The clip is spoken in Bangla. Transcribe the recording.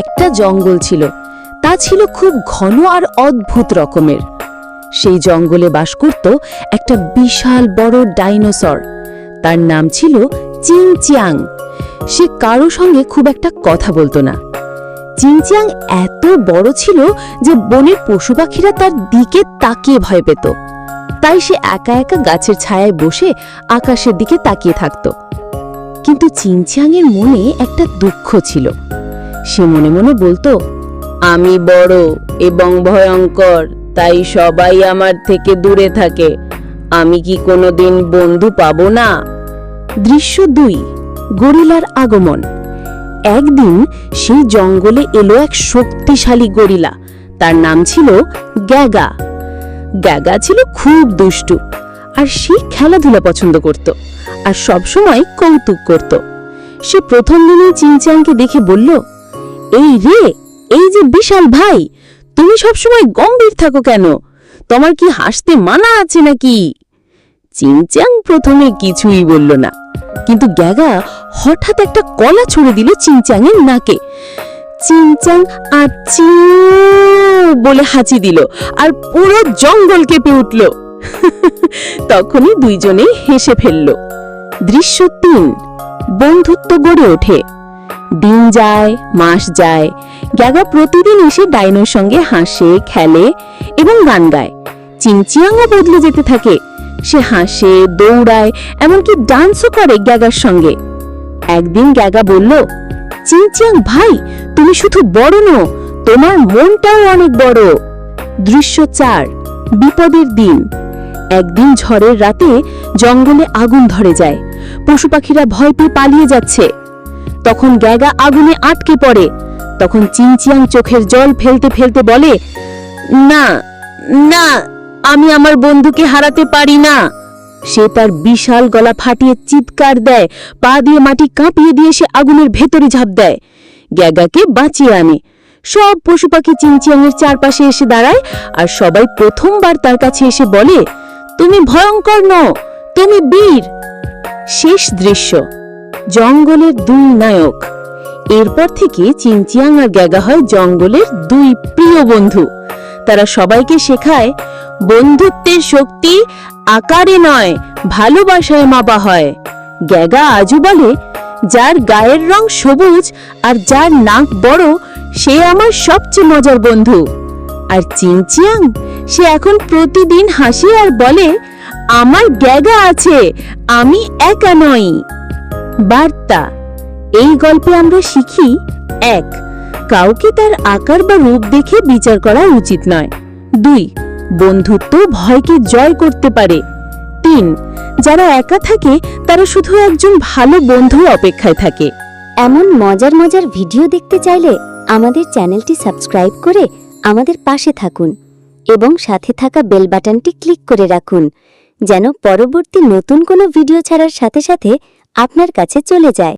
একটা জঙ্গল ছিল। তা ছিল খুব ঘন আর অদ্ভুত রকমের। সেই জঙ্গলে বাস করত একটা বিশাল বড় ডাইনোসর। তার নাম ছিল চিংচিয়াং। সে কারও সঙ্গে খুব একটা কথা বলতো না। চিংচিয়াং এত বড় ছিল যে বনের পশু পাখিরা তার দিকে তাকিয়ে ভয় পেত। তাই সে একা একা গাছের ছায়ায় বসে আকাশের দিকে তাকিয়ে থাকত। কিন্তু চিংচিয়াংয়ের মনে একটা দুঃখ ছিল। সে মনে মনে বলতো, আমি বড় এবং ভয়ঙ্কর, তাই সবাই আমার থেকে দূরে থাকে। আমি কি কোনোদিন বন্ধু পাব না? দৃশ্য দুই, গরিলার আগমন। একদিন সেই জঙ্গলে এলো এক শক্তিশালী গরিলা। তার নাম ছিল গ্যাগা। গ্যাগা ছিল খুব দুষ্টু আর সে খেলাধুলা পছন্দ করত আর সবসময় কৌতুক করত। সে প্রথম দিনেই চিংচাংকে দেখে বলল এই রে, এই যে বিশাল ভাই, তুমি সবসময় গম্ভীর থাকো কেন? তোমার কি হাসতে মানা আছে নাকি? চিংচাং প্রথমে কিছুই বলল না, কিন্তু গ্যাগা হঠাৎ একটা কলা ছুড়ে দিল চিংচাংয়ের নাকে। চিংচাং আচি বলে হাঁচি দিল আর পুরো জঙ্গল কেঁপে উঠল। তখনই দুইজনেই হেসে ফেলল। দৃশ্য তিন, বন্ধুত্ব গড়ে ওঠে। দিন যায়, মাস যায়। গ্যাগা প্রতিদিন এসে ডাইনোর সঙ্গে হাসে, খেলে এবং গান গায়। চিংচিয়াংও বদলে যেতে থাকে। সে হাসে, দৌড়ায়, এমনকি ডান্সও করে গ্যাগার সঙ্গে। একদিন গ্যাগা বলল চিংচিয়াং ভাই, তুমি শুধু বড় নো তোমার মনটাও অনেক বড়। দৃশ্য চার, বিপদের দিন। একদিন ঝড়ের রাতে জঙ্গলে আগুন ধরে যায়। পশু পাখিরা ভয় পেয়ে পালিয়ে যাচ্ছে। তখন গ্যাগা আগুনে আটকে পড়ে। তখন চিংচিয়াং চোখের জল ফেলতে ফেলতে বলে, না না, আমি আমার বন্ধুকে হারাতে পারি না। সে তার বিশাল গলা ফাটিয়ে চিৎকার দেয়, পা দিয়ে মাটি কাঁপিয়ে দিয়ে সে আগুনের ভেতরে ঝাঁপ দেয়। গ্যাগাকে বাঁচিয়ে আনে। সব পশু পাখি চিংচিয়াংয়ের চারপাশে এসে দাঁড়ায় আর সবাই প্রথমবার তার কাছে এসে বলে, তুমি ভয়ঙ্কর নও, তুমি বীর। শেষ দৃশ্য। জঙ্গলের দুই নায়ক। এরপর থেকে চিংচিয়াং আর গ্যাগা হয় জঙ্গলের দুই প্রিয় বন্ধু। তারা সবাইকে শেখায়, বন্ধুত্বের শক্তি আকারে নয়, ভালোবাসায় মাপা হয়। গ্যাগা আজও বলে, যার গায়ের রং সবুজ আর যার নাক বড়, সে আমার সবচেয়ে মজার বন্ধু। আর চিংচিয়াং সে এখন প্রতিদিন হাসি আর বলে, আমার গ্যাগা আছে, আমি একা নই। বার্তা। এই গল্পে আমরা শিখি, এক, কাউকে তার আকার বা রূপ দেখে বিচার করা উচিত নয়। দুই, বন্ধুত্ব ভয়কে জয় করতে পারে। তিন, যারা একা থাকে, তারা শুধু একজন ভালো বন্ধু অপেক্ষায় থাকে। এমন মজার মজার ভিডিও দেখতে চাইলে আমাদের চ্যানেলটি সাবস্ক্রাইব করে আমাদের পাশে থাকুন এবং সাথে থাকা বেল বাটনটি ক্লিক করে রাখুন, যেন পরবর্তী নতুন কোনো ভিডিও ছাড়ার সাথে সাথে আপনার কাছে চলে যায়।